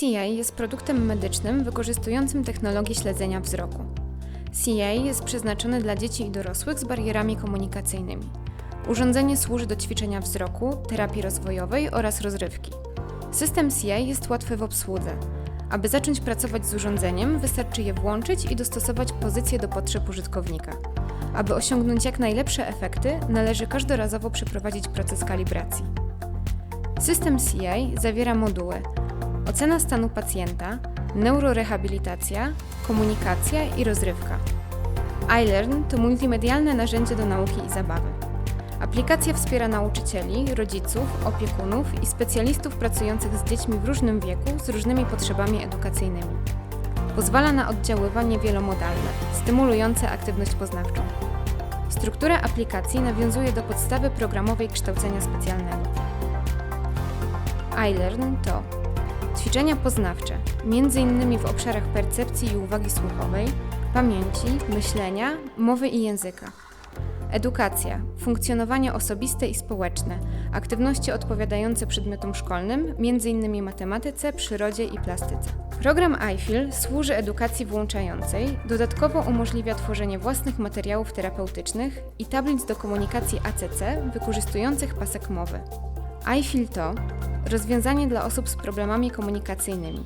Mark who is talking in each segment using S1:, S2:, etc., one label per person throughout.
S1: CA jest produktem medycznym wykorzystującym technologię śledzenia wzroku. CA jest przeznaczony dla dzieci i dorosłych z barierami komunikacyjnymi. Urządzenie służy do ćwiczenia wzroku, terapii rozwojowej oraz rozrywki. System CA jest łatwy w obsłudze. Aby zacząć pracować z urządzeniem, wystarczy je włączyć i dostosować pozycję do potrzeb użytkownika. Aby osiągnąć jak najlepsze efekty, należy każdorazowo przeprowadzić proces kalibracji. System CA zawiera moduły ocena stanu pacjenta, neurorehabilitacja, komunikacja i rozrywka. iLearn to multimedialne narzędzie do nauki i zabawy. Aplikacja wspiera nauczycieli, rodziców, opiekunów i specjalistów pracujących z dziećmi w różnym wieku z różnymi potrzebami edukacyjnymi. Pozwala na oddziaływanie wielomodalne, stymulujące aktywność poznawczą. Struktura aplikacji nawiązuje do podstawy programowej kształcenia specjalnego. iLearn to ćwiczenia poznawcze, m.in. w obszarach percepcji i uwagi słuchowej, pamięci, myślenia, mowy i języka. Edukacja, funkcjonowanie osobiste i społeczne, aktywności odpowiadające przedmiotom szkolnym, m.in. matematyce, przyrodzie i plastyce. Program iFeel służy edukacji włączającej, dodatkowo umożliwia tworzenie własnych materiałów terapeutycznych i tablic do komunikacji ACC wykorzystujących pasek mowy. iFeel to rozwiązanie dla osób z problemami komunikacyjnymi,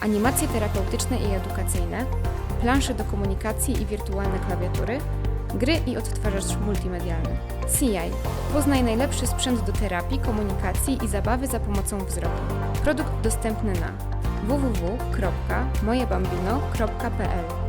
S1: animacje terapeutyczne i edukacyjne, plansze do komunikacji i wirtualne klawiatury, gry i odtwarzacz multimedialny. CI. Poznaj najlepszy sprzęt do terapii, komunikacji i zabawy za pomocą wzroku. Produkt dostępny na www.mojebambino.pl